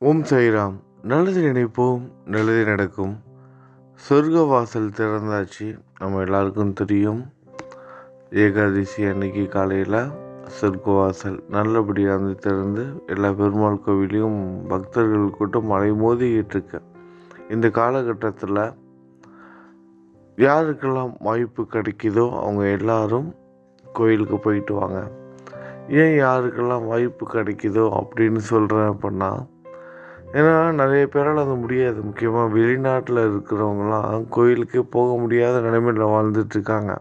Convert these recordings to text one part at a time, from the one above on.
ஓம் சாய்ராம். நல்லது நினைப்போம் நல்லது நடக்கும். சொர்க்க வாசல் திறந்தாச்சு. நம்ம எல்லாருக்கும் தெரியும். ஏகாதசி அன்னைக்கு காலையில் சொர்க்க வாசல் நல்லபடியாக வந்து திறந்து எல்லா பெருமாள் கோவிலையும் பக்தர்கள் கூட்டம் மலை மோதிக்கிட்டுருக்கு இந்த காலகட்டத்தில் யாருக்கெல்லாம் வாய்ப்பு கிடைக்குதோ அவங்க எல்லாரும் கோயிலுக்கு போயிட்டு வாங்க. ஏன் யாருக்கெல்லாம் வாய்ப்பு கிடைக்குதோ அப்படின்னு சொல்கிறேன் அப்படின்னா ஏன்னா நிறைய பேரால் அது முடியாது. முக்கியமாக வெளிநாட்டில் இருக்கிறவங்களாம் கோயிலுக்கே போக முடியாத நிலைமையில் வாழ்ந்துட்டுருக்காங்க.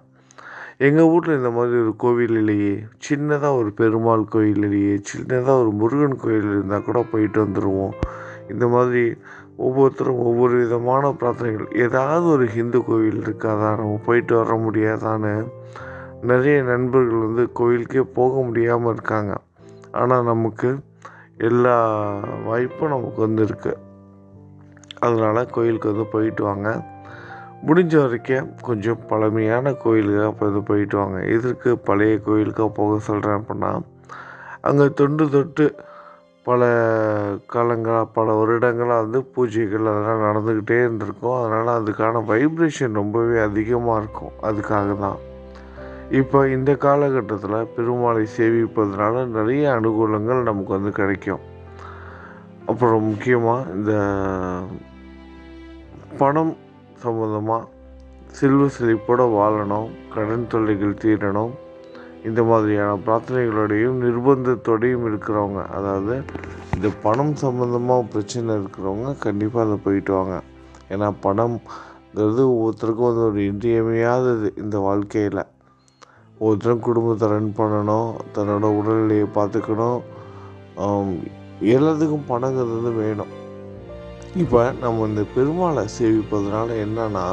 எங்கள் வீட்டில் இந்த மாதிரி ஒரு கோவில் இல்லையே. சின்னதாக ஒரு பெருமாள் கோயில் இல்லையே. சின்னதாக ஒரு முருகன் கோயில் இருந்தால் கூட போயிட்டு வந்துடுவோம் இந்த மாதிரி ஒவ்வொருத்தரும் ஒவ்வொரு விதமான பிரார்த்தனைகள். ஏதாவது ஒரு ஹிந்து கோவில் இருக்காதா நம்ம போயிட்டு வர முடியாதான்னு நிறைய நண்பர்கள் வந்து கோயிலுக்கே போக முடியாமல் இருக்காங்க. ஆனால் நமக்கு எல்லா வாய்ப்பும் நமக்கு வந்து இருக்குது அதனால் கோயிலுக்கு வந்து போயிட்டு வாங்க. முடிஞ்ச வரைக்கும் கொஞ்சம் பழமையான கோயிலுக்காக இப்போ வந்து போயிட்டு வாங்க. எதற்கு பழைய கோயிலுக்காக போக சொல்கிறேன் அப்படின்னா அங்கே தொண்டு தொட்டு பல காலங்களாக பல வருடங்களாக வந்து பூஜைகள் அதெல்லாம் நடந்துக்கிட்டே இருந்திருக்கும். அதனால் அதுக்கான வைப்ரேஷன் ரொம்பவே அதிகமாக இருக்கும். அதுக்காக தான். இப்போ இந்த காலகட்டத்தில் பெருமாளை சேவிப்பதனால நிறைய அனுகூலங்கள் நமக்கு வந்து கிடைக்கும். அப்புறம் முக்கியமாக இந்த பணம் சம்மந்தமாக செல்வ செழிப்போடு வாழணும் கடன் தொல்லைகள் தீரணும் இந்த மாதிரியான பிரார்த்தனைகளோடையும் நிர்பந்தத்தோடையும் இருக்கிறவங்க அதாவது இந்த பணம் சம்மந்தமாக பிரச்சனை இருக்கிறவங்க கண்டிப்பாக அதை போயிட்டு வாங்க. ஏன்னா பணம்ங்கிறது ஒவ்வொருத்தருக்கும் வந்து ஒரு இன்றியமையாதது இந்த வாழ்க்கையில். ஒவ்வொருத்தரும் குடும்பத்தை ரன் பண்ணணும் தன்னோட உடல்நிலையை பார்த்துக்கணும். எல்லாத்துக்கும் பணங்கிறது வேணும். இப்போ நம்ம இந்த பெருமாளை சேவிப்பதனால என்னன்னா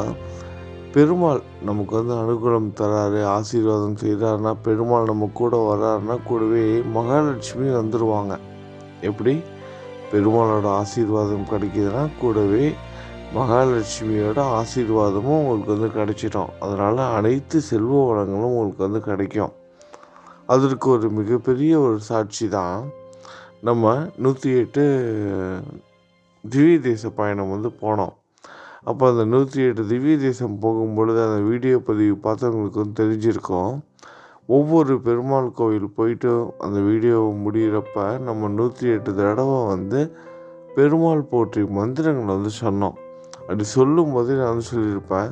பெருமாள் நமக்கு வந்து அனுகூலம் தராரு ஆசீர்வாதம் செய்கிறாருன்னா பெருமாள் நம்ம கூட வர்றாருன்னா கூடவே மகாலட்சுமி வந்துடுவாங்க எப்படி? பெருமாளோட ஆசீர்வாதம் கிடைக்கிதுன்னா கூடவே மகாலட்சுமியோட ஆசீர்வாதமும் உங்களுக்கு வந்து கிடைச்சிடும் அதனால் அனைத்து செல்வ வளங்களும் உங்களுக்கு வந்து கிடைக்கும். அதற்கு ஒரு மிகப்பெரிய ஒரு சாட்சி தான் நம்ம நூற்றி எட்டு திவ்ய தேச பயணம் வந்து போனோம். அப்போ அந்த நூற்றி எட்டு திவ்ய தேசம் போகும்பொழுது அந்த வீடியோ பதிவு பார்த்தவங்களுக்கு வந்து தெரிஞ்சிருக்கோம். ஒவ்வொரு பெருமாள் கோவில் போயிட்டு அந்த வீடியோ முடிகிறப்ப நம்ம நூற்றி எட்டு தடவை வந்து பெருமாள் போற்றி மந்திரங்களை வந்து சொன்னோம். அப்படி சொல்லும் போதே நான் வந்து சொல்லியிருப்பேன்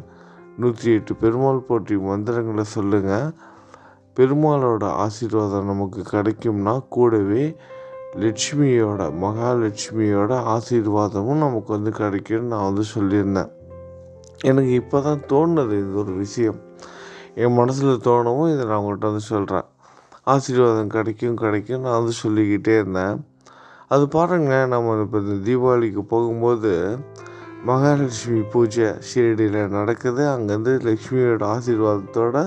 நூற்றி எட்டு பெருமாள் போற்றி மந்திரங்களை சொல்லுங்கள் பெருமாளோட ஆசீர்வாதம் நமக்கு கிடைக்கும்னா கூடவே லட்சுமியோட மகாலட்சுமியோட ஆசீர்வாதமும் நமக்கு வந்து கிடைக்கும்னு நான் வந்து சொல்லியிருந்தேன். எனக்கு இப்போ தான் தோணுது இது ஒரு விஷயம். என் மனசில் தோணவும் இதை நான் உங்கள்கிட்ட வந்து சொல்கிறேன் ஆசீர்வாதம் கிடைக்கும் கிடைக்கும் நான் வந்து சொல்லிக்கிட்டே இருந்தேன். அது பாருங்கள் நம்ம இப்போ இந்த தீபாவளிக்கு போகும்போது மகாலட்சுமி பூஜை ஷீரடியில் நடக்குது. அங்கேருந்து லக்ஷ்மியோட ஆசீர்வாதத்தோடு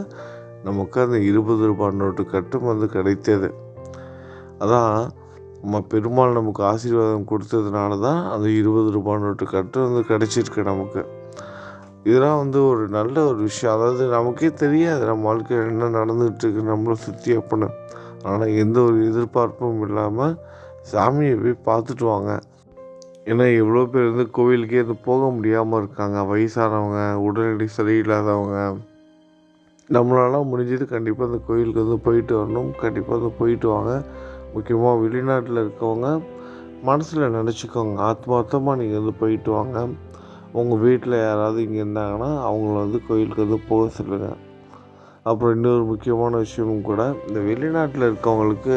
நமக்கு அந்த இருபது ரூபாய் நோட்டு கட்டும் வந்து கிடைத்தது. அதான் நம்ம பெருமாள் நமக்கு ஆசீர்வாதம் கொடுத்ததுனால தான் அந்த இருபது ரூபாய் நோட்டு கட்டு வந்து கிடச்சிருக்கு நமக்கு. இதெல்லாம் வந்து ஒரு நல்ல ஒரு விஷயம். அதாவது நமக்கே தெரியாது நம்ம வாழ்க்கையில் என்ன நடந்துகிட்ருக்கு நம்மளை சுற்றி அப்படின்னு. ஆனால் எந்த ஒரு எதிர்பார்ப்பும் இல்லாமல் சாமியை போய் பார்த்துட்டு வாங்க. ஏன்னா எவ்வளோ பேர் வந்து கோவிலுக்கே இது போக முடியாமல் இருக்காங்க. வயசானவங்க உடல்நிலை சரியில்லாதவங்க. நம்மளால முடிஞ்சது கண்டிப்பாக அந்த கோயிலுக்கு வந்து போயிட்டு வரணும். கண்டிப்பாக வந்து போயிட்டு வாங்க. முக்கியமாக வெளிநாட்டில் இருக்கவங்க மனசில் நினச்சிக்கோங்க. ஆத்மார்த்தமாக நீங்கள் வந்து போயிட்டு வாங்க. உங்கள் வீட்டில் யாராவது இங்கே இருந்தாங்கன்னா அவங்கள வந்து கோயிலுக்கு வந்து போக சொல்லுங்கள் அப்புறம் இன்னொரு முக்கியமான விஷயமும் கூட இந்த வெளிநாட்டில் இருக்கவங்களுக்கு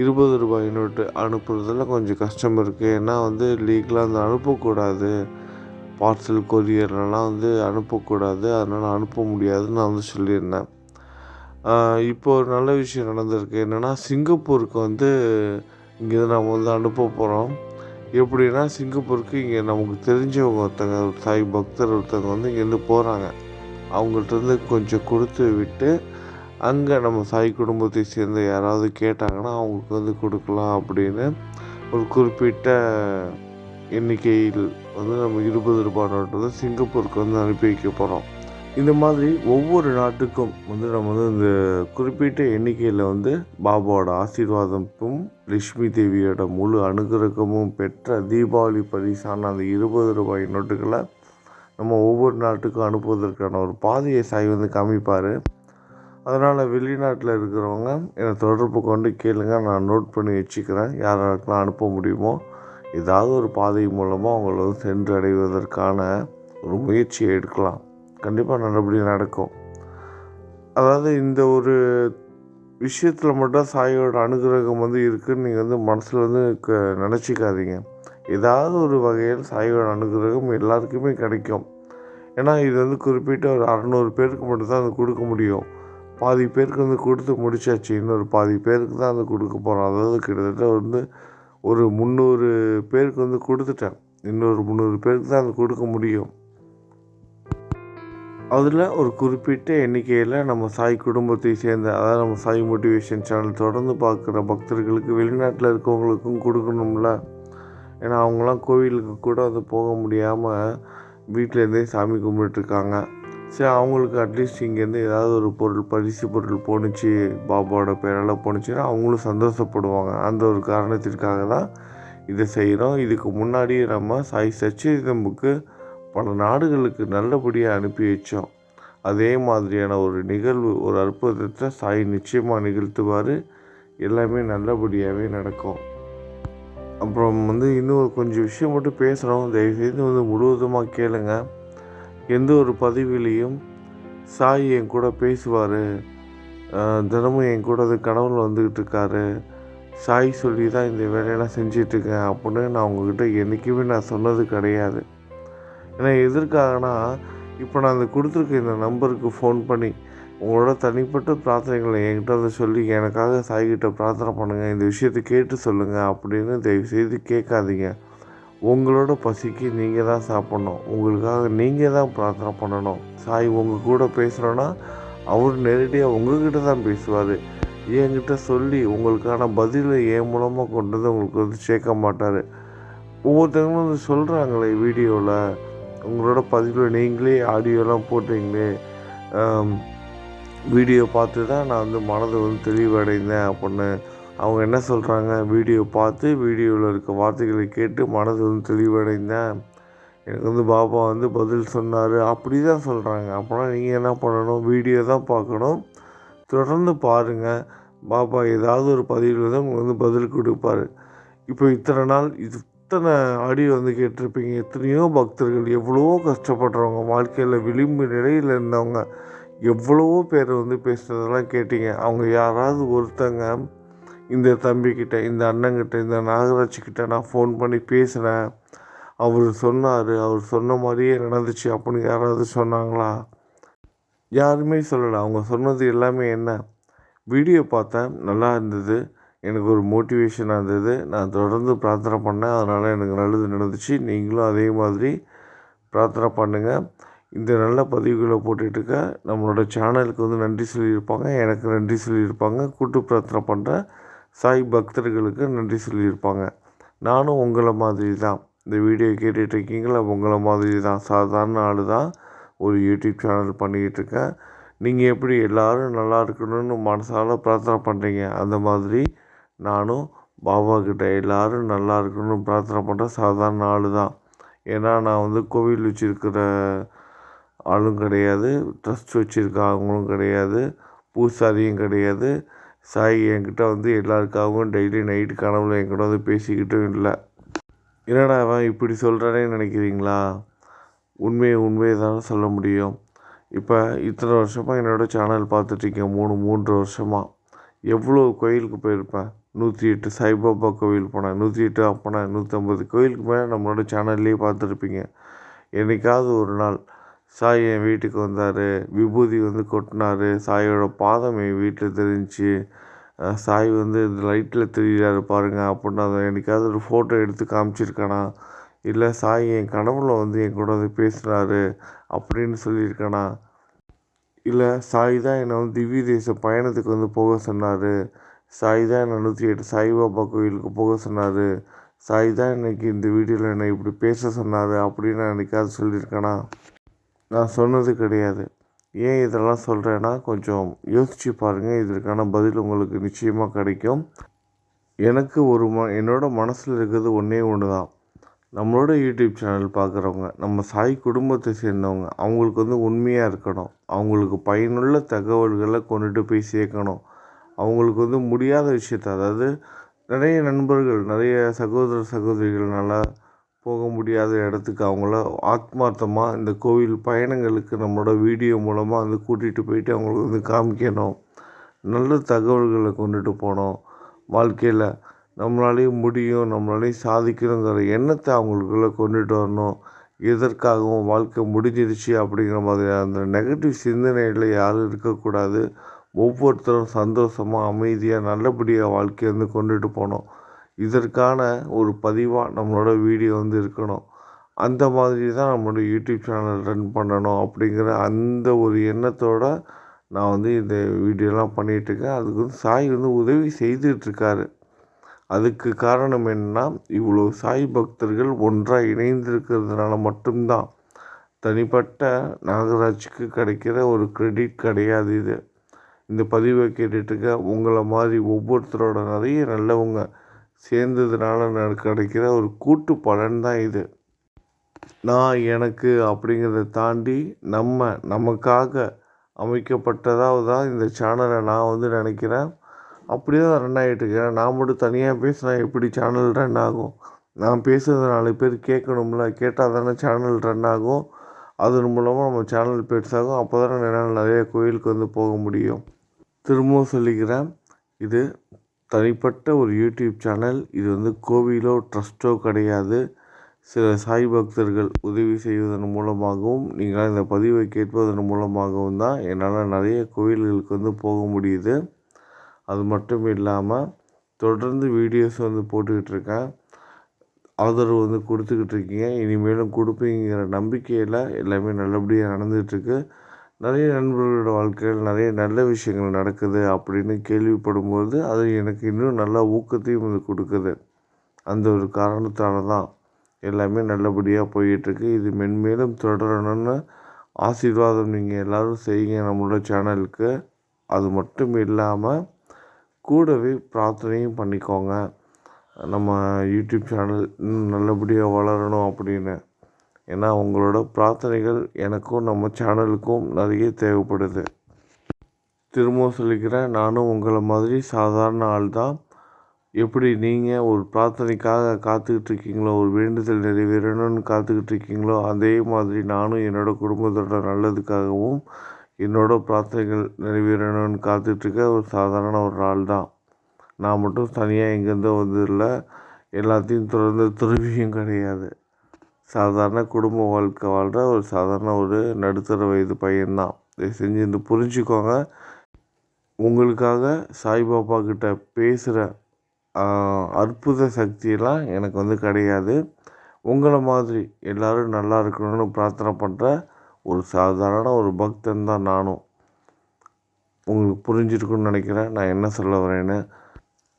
இருபது ரூபாய் நோட்டு அனுப்புறதுல கொஞ்சம் கஷ்டம் இருக்குது ஏன்னா வந்து லீகலாக வந்து அனுப்பக்கூடாது. பார்சல் கொரியர்லாம் வந்து அனுப்பக்கூடாது. அதனால் அனுப்ப முடியாதுன்னு நான் வந்து சொல்லியிருந்தேன். இப்போ ஒரு நல்ல விஷயம் நடந்திருக்கு. என்னென்னா சிங்கப்பூருக்கு வந்து இங்கேருந்து நம்ம வந்து அனுப்ப போகிறோம் எப்படின்னா சிங்கப்பூருக்கு இங்கே நமக்கு தெரிஞ்சவங்க ஒருத்தங்க சாய் பக்தர் ஒருத்தங்க வந்து இங்கேருந்து போகிறாங்க அவங்கள்ட்ட கொஞ்சம் கொடுத்து விட்டு அங்கே நம்ம சாய் குடும்பத்தை சேர்ந்த யாராவது கேட்டாங்கன்னா அவங்களுக்கு வந்து கொடுக்கலாம் அப்படின்னு ஒரு குறிப்பிட்ட எண்ணிக்கையில் வந்து நம்ம இருபது ரூபாய் நோட்டு வந்து சிங்கப்பூருக்கு வந்து அனுப்பி வைக்க போகிறோம் இந்த மாதிரி ஒவ்வொரு நாட்டுக்கும் வந்து நம்ம வந்து இந்த குறிப்பிட்ட எண்ணிக்கையில் வந்து பாபாவோட ஆசீர்வாதமும் லட்சுமி தேவியோட முழு அனுகிரகமும் பெற்ற தீபாவளி பரிசான அந்த இருபது ரூபாய் நோட்டுகளை நம்ம ஒவ்வொரு நாட்டுக்கும் அனுப்புவதற்கான ஒரு பாதையை சாய் வந்து காமிப்பார். அதனால் வெளிநாட்டில் இருக்கிறவங்க என்னை தொடர்பு கொண்டு கேளுங்க நான் நோட் பண்ணி வச்சுக்கிறேன். யார் யாருக்கெல்லாம் அனுப்ப முடியுமோ ஏதாவது ஒரு பாதை மூலமாக அவங்கள வந்து சென்று அடைவதற்கான ஒரு முயற்சியை எடுக்கலாம். கண்டிப்பாக நல்லபடியாக நடக்கும். அதாவது இந்த ஒரு விஷயத்தில் மட்டும் சாயோட அனுகிரகம் வந்து இருக்குதுன்னு நீங்கள் வந்து மனசில் வந்து க நினச்சிக்காதீங்க. ஏதாவது ஒரு வகையில் சாயோட அனுகிரகம் எல்லாருக்குமே கிடைக்கும். ஏன்னா இது வந்து குறிப்பிட்ட ஒரு அறநூறு பேருக்கு மட்டும்தான் அது கொடுக்க முடியும். பாதி பேருக்கு வந்து கொடுத்து முடிச்சாச்சு. இன்னொரு பாதி பேருக்கு தான் அது கொடுக்க போகிறோம் அதாவது கிட்டத்தட்ட வந்து ஒரு முந்நூறு பேருக்கு வந்து கொடுத்துட்டேன். இன்னொரு முந்நூறு பேருக்கு தான் அது கொடுக்க முடியும். அதில் ஒரு குறிப்பிட்ட எண்ணிக்கையில் நம்ம சாய் குடும்பத்தை சேர்ந்த அதாவது நம்ம சாய் மோட்டிவேஷன் சேனல் தொடர்ந்து பார்க்குற பக்தர்களுக்கு வெளிநாட்டில் இருக்கவங்களுக்கும் கொடுக்கணும்ல. ஏன்னா அவங்களாம் கோவிலுக்கு கூட வந்து போக முடியாமல் வீட்டிலேருந்தே சாமி கும்பிட்டுருக்காங்க சரி அவங்களுக்கு அட்லீஸ்ட் இங்கேருந்து ஏதாவது ஒரு பொருள் பரிசு பொருள் போணுச்சு பாபாவோட பேரால் போணுச்சுன்னா அவங்களும் சந்தோஷப்படுவாங்க. அந்த ஒரு காரணத்திற்காக தான் இதை செய்கிறோம். இதுக்கு முன்னாடி நம்ம சாய் சச்சிதம்புக்கு பல நாடுகளுக்கு நல்லபடியாக அனுப்பி வச்சோம். அதே மாதிரியான ஒரு நிகழ்வு ஒரு அற்புதத்தை சாய் நிச்சயமாக நிகழ்த்துவார். எல்லாமே நல்லபடியாகவே நடக்கும். அப்புறம் வந்து இன்னும் கொஞ்சம் விஷயம் மட்டும் பேசுகிறோம் தயவுசெய்து வந்து முழுவதுமாக கேளுங்கள் எந்த ஒரு பதிவிலையும் சாய் என் கூட பேசுவார். தினமும் என் கூட அது கனவுல வந்துக்கிட்டு இருக்காரு. சாய் சொல்லி தான் இந்த வேலையெல்லாம் செஞ்சிட்ருக்கேன் அப்படின்னு நான் உங்ககிட்ட என்றைக்குமே நான் சொன்னது கிடையாது. ஏன்னா எதற்காகனா இப்போ நான் அந்த கொடுத்துருக்க இந்த நம்பருக்கு ஃபோன் பண்ணி உங்களோட தனிப்பட்ட பிரார்த்தனைகளை என்கிட்ட வந்து சொல்லி எனக்காக சாய்கிட்ட பிரார்த்தனை பண்ணுங்கள் இந்த விஷயத்தை கேட்டு சொல்லுங்கள் அப்படின்னு தயவுசெய்து கேட்காதீங்க. உங்களோட பசிக்கு நீங்கள் தான் சாப்பிட்ணும். உங்களுக்காக நீங்கள் தான் பிரார்த்தனை பண்ணணும் சாய் உங்கள் கூட பேசுகிறோன்னா அவர் நேரடியாக உங்ககிட்ட தான் பேசுவார். என்கிட்ட சொல்லி உங்களுக்கான பதிலை என் மூலமாக கொண்டு வந்து உங்களுக்கு வந்து சேர்க்க மாட்டார். ஒவ்வொருத்தவங்களும் வந்து சொல்கிறாங்களே வீடியோவில் உங்களோட பதிவில் நீங்களே ஆடியோலாம் போட்டிங்களே வீடியோ பார்த்து தான் நான் வந்து மனதை வந்து தெளிவடைந்தேன் அப்படின்னு அவங்க என்ன சொல்கிறாங்க வீடியோ பார்த்து வீடியோவில் இருக்க வார்த்தைகளை கேட்டு மனது வந்து தெளிவடைந்தேன். எனக்கு வந்து பாபா வந்து பதில் சொன்னார். அப்படி தான் சொல்கிறாங்க அப்போனா நீங்கள் என்ன பண்ணணும்? வீடியோ தான் பார்க்கணும். தொடர்ந்து பாருங்கள் பாபா ஏதாவது ஒரு பதிவில் தான் உங்களுக்கு வந்து பதில் கொடுப்பாரு. இப்போ இத்தனை நாள் இது எத்தனை ஆடியோ வந்து கேட்டிருப்பீங்க. எத்தனையோ பக்தர்கள் எவ்வளவோ கஷ்டப்படுறவங்க வாழ்க்கையில் விளிம்பு நிலையில் இருந்தவங்க எவ்வளவோ பேர் வந்து பேசுகிறதெல்லாம் கேட்டீங்க. அவங்க யாராவது ஒருத்தங்க இந்த தம்பிக்கிட்ட இந்த அண்ணங்கிட்ட இந்த நாகராஜ்கிட்ட நான் ஃபோன் பண்ணி பேசினேன் அவர் சொன்னார் அவர் சொன்ன மாதிரியே நடந்துச்சு அப்படின்னு யாராவது சொன்னாங்களா? யாருமே சொல்லலை. அவங்க சொன்னது எல்லாமே என்ன? வீடியோ பார்த்தேன் நல்லா இருந்தது. எனக்கு ஒரு மோட்டிவேஷனாக இருந்தது. நான் தொடர்ந்து பிரார்த்தனை பண்ணேன். அதனால் எனக்கு நல்லது நடந்துச்சு. நீங்களும் அதே மாதிரி பிரார்த்தனை பண்ணுங்கள் இந்த நல்ல பதிவுகளை போட்டுட்ருக்க நம்மளோட சேனலுக்கு வந்து நன்றி சொல்லியிருப்பாங்க. எனக்கு நன்றி சொல்லியிருப்பாங்க. கூட்டு பிரார்த்தனை பண்ணுறேன் சாய் பக்தர்களுக்கு நன்றி சொல்லியிருப்பாங்க. நானும் உங்களை மாதிரி தான் இந்த வீடியோ கேட்டுட்ருக்கீங்களா? உங்களை மாதிரி தான் சாதாரண ஆள் தான் ஒரு யூடியூப் சேனல் பண்ணிக்கிட்டு இருக்கேன் நீங்கள் எப்படி எல்லோரும் நல்லா இருக்கணும்னு மனசால் பிரார்த்தனை பண்ணுறீங்க அந்த மாதிரி நானும் பாபா கிட்ட எல்லோரும் நல்லா இருக்கணும்னு பிரார்த்தனை பண்ணுற சாதாரண ஆள் தான் ஏன்னா நான் வந்து கோவில் வச்சுருக்கிற ஆளும் கிடையாது. ட்ரஸ்ட் வச்சுருக்க அவங்களும் கிடையாது. பூசாரியும் கிடையாது. சாய் என்கிட்ட வந்து எல்லாருக்காகவும் டெய்லி நைட்டு கனவுல என்கிட்ட வந்து பேசிக்கிட்டும் இல்லை. என்னடா அவன் இப்படி சொல்கிறானே நினைக்கிறீங்களா? உண்மையை உண்மையை தானே சொல்ல முடியும். இப்போ இத்தனை வருஷமாக என்னோடய சேனல் பார்த்துட்ருக்கேன் மூணு மூன்று வருஷமாக எவ்வளோ கோயிலுக்கு போயிருப்பேன்? நூற்றி எட்டு சாய்பாபா கோவில் போனேன் நூற்றி எட்டு போனேன் நூற்றம்பது கோயிலுக்கு மேலே நம்மளோட சேனல்லே பார்த்துருப்பீங்க. என்றைக்காவது ஒரு நாள் சாய் என் வீட்டுக்கு வந்தார். விபூதி வந்து கொட்டினார். சாயோட பாதம் என் வீட்டில் தெரிஞ்சிச்சு சாய் வந்து இந்த லைட்டில் தெரிகிறாரு பாருங்கள் அப்படின்னு அதை என்றைக்காவது ஒரு ஃபோட்டோ எடுத்து காமிச்சிருக்கானா? இல்லை சாய் என் கனவுல வந்து என் கூட வந்து பேசுகிறாரு அப்படின்னு சொல்லியிருக்கானா? இல்லை சாய் தான் என்னை வந்து திவ்ய தேச பயணத்துக்கு வந்து போக சொன்னார். சாய் தான் என்னை நூற்றி எட்டு சாய்பாபா கோயிலுக்கு போக சொன்னார். சாய் தான் இன்னைக்கு இந்த வீடியோவில் என்னை இப்படி பேச சொன்னார் அப்படின்னு நான் என்னைக்காவது சொல்லியிருக்கேனா? நான் சொன்னது கிடையாது. ஏன் இதெல்லாம் சொல்கிறேன்னா கொஞ்சம் யோசித்து பாருங்கள் இதற்கான பதில் உங்களுக்கு நிச்சயமாக கிடைக்கும். எனக்கு ஒரு ம என்னோடய மனசில் இருக்கிறது ஒன்றே ஒன்று தான் நம்மளோட யூடியூப் சேனல் பார்க்குறவங்க நம்ம சாய் குடும்பத்தை சேர்ந்தவங்க அவங்களுக்கு வந்து உண்மையாக இருக்கணும். அவங்களுக்கு பயனுள்ள தகவல்களை கொண்டுட்டு போய் சேர்க்கணும். அவங்களுக்கு வந்து முடியாத விஷயத்த அதாவது நிறைய நண்பர்கள் நிறைய சகோதர சகோதரிகள் நல்லா போக முடியாத இடத்துக்கு அவங்கள ஆத்மார்த்தமாக இந்த கோவில் பயணங்களுக்கு நம்மளோட வீடியோ மூலமாக வந்து கூட்டிகிட்டு போயிட்டு அவங்களுக்கு வந்து காமிக்கணும். நல்ல தகவல்களை கொண்டுட்டு போனோம் வாழ்க்கையில் நம்மளாலேயும் முடியும் நம்மளாலேயும் சாதிக்கணுங்கிற எண்ணத்தை அவங்களுக்குள்ளே கொண்டுட்டு வரணும். எதற்காகவும் வாழ்க்கை முடிஞ்சிருச்சு அப்படிங்கிற மாதிரி அந்த நெகட்டிவ் சிந்தனையில் யாரும் இருக்கக்கூடாது. ஒவ்வொருத்தரும் சந்தோஷமாக அமைதியாக நல்லபடியாக வாழ்க்கையை வந்து கொண்டுட்டு போகணும். இதற்கான ஒரு பதிவாக நம்மளோட வீடியோ வந்து இருக்கணும். அந்த மாதிரி தான் நம்மளோட யூடியூப் சேனல் ரன் பண்ணணும் அப்படிங்கிற அந்த ஒரு எண்ணத்தோடு நான் வந்து இந்த வீடியோலாம் பண்ணிகிட்ருக்கேன் அதுக்கு வந்து சாய் வந்து உதவி செய்துட்ருக்காரு அதுக்கு காரணம் என்னன்னா இவ்வளோ சாய் பக்தர்கள் ஒன்றாக இணைந்திருக்கிறதுனால மட்டும்தான். தனிப்பட்ட நாகராஜுக்கு கிடைக்கிற ஒரு கிரெடிட் கிடையாது இது. இந்த பதிவை கேட்டுட்ருக்க உங்களை மாதிரி ஒவ்வொருத்தரோட நிறைய நல்லவங்க சேர்ந்ததுனால கிடைக்கிற ஒரு கூட்டு பலன் தான் இது. நான் எனக்கு அப்படிங்கிறத தாண்டி நம்ம நமக்காக அமைக்கப்பட்டதாக தான் இந்த சேனலை நான் வந்து நினைக்கிறேன். அப்படியே தான் ரன் ஆகிட்டுருக்கேன் நான் மட்டும் தனியாக பேசினா எப்படி சேனல் ரன் ஆகும்? நான் பேசுகிறது நாலு பேர் கேட்கணும்ல. கேட்டால் தானே சேனல் ரன் ஆகும். அதன் மூலமாக நம்ம சேனல் பெருசாகும் அப்போ தானே என்னால் நிறைய கோயிலுக்கு வந்து போக முடியும். திரும்பவும் சொல்லிக்கிறேன். இது தனிப்பட்ட ஒரு யூடியூப் சேனல். இது வந்து கோவிலோ ட்ரஸ்ட்டோ கிடையாது. சில சாய் பக்தர்கள் உதவி செய்வதன் மூலமாகவும் நீங்கள் இந்த பதிவை கேட்பதன் மூலமாகவும் தான் என்னால் நிறைய கோவில்களுக்கு வந்து போக முடியுது. அது மட்டும் இல்லாமல் தொடர்ந்து வீடியோஸ் வந்து போட்டுக்கிட்டு இருக்கேன். ஆதரவு வந்து கொடுத்துக்கிட்டு இருக்கீங்க. இனிமேலும் கொடுப்பீங்கிற நம்பிக்கையில் எல்லாமே நல்லபடியாக நடந்துகிட்ருக்கு நிறைய நண்பர்களோட வாழ்க்கையில் நிறைய நல்ல விஷயங்கள் நடக்குது அப்படின்னு கேள்விப்படும்போது அது எனக்கு இன்னும் நல்லா ஊக்கத்தையும் இது கொடுக்குது. அந்த ஒரு காரணத்தால் தான் எல்லாமே நல்லபடியாக போயிட்டுருக்கு. இது மென்மேலும் தொடரணும்னு ஆசீர்வாதம் நீங்கள் எல்லோரும் செய்யுங்க நம்மளோட சேனலுக்கு. அது மட்டும் இல்லாமல் கூடவே பிரார்த்தனையும் பண்ணிக்கோங்க. நம்ம யூடியூப் சேனல் இன்னும் நல்லபடியாக வளரணும் அப்படின்னு ஏன்னா உங்களோட பிரார்த்தனைகள் எனக்கும் நம்ம சேனலுக்கும் நிறைய தேவைப்படுது. திரும்பவும் சொல்லிக்கிறேன் நானும் உங்களை மாதிரி சாதாரண ஆள் தான் எப்படி நீங்கள் ஒரு பிரார்த்தனைக்காக காத்துக்கிட்டு இருக்கீங்களோ ஒரு வேண்டுதல் நிறைவேறணும்னு காத்துக்கிட்டு இருக்கீங்களோ அதே மாதிரி நானும் என்னோடய குடும்பத்தோட நல்லதுக்காகவும் என்னோடய பிரார்த்தனைகள் நிறைவேறணும்னு காத்துட்ருக்க ஒரு சாதாரண ஒரு ஆள் தான் நான் மட்டும் தனியாக எங்கேருந்தோ வந்ததில்லை. எல்லாத்தையும் தொடர்ந்து துறவியும் கிடையாது. சாதாரண குடும்ப வாழ்க்கை வாழ்கிற ஒரு சாதாரண ஒரு நடுத்தர வயது பையன்தான். இதை செஞ்சு இந்த புரிஞ்சுக்கோங்க. உங்களுக்காக சாய்பாபா கிட்ட பேசுகிற அற்புத சக்தியெல்லாம் எனக்கு வந்து கிடையாது. உங்களை மாதிரி எல்லோரும் நல்லா இருக்கணும்னு பிரார்த்தனை பண்ணுற ஒரு சாதாரண ஒரு பக்தன் தான் நானும். உங்களுக்கு புரிஞ்சிருக்குன்னு நினைக்கிறேன். நான் என்ன சொல்ல வரேன்னு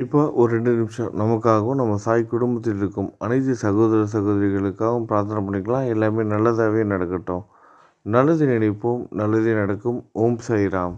இப்போ ஒரு ரெண்டு நிமிஷம். நமக்காகவும் நம்ம சாய் குடும்பத்தில் இருக்கும் அனைத்து சகோதர சகோதரிகளுக்காகவும் பிரார்த்தனை பண்ணிக்கலாம். எல்லாமே நல்லதாகவே நடக்கட்டும். நல்லது நினைப்போம். நல்லதே நடக்கும். ஓம் சாய்ராம்.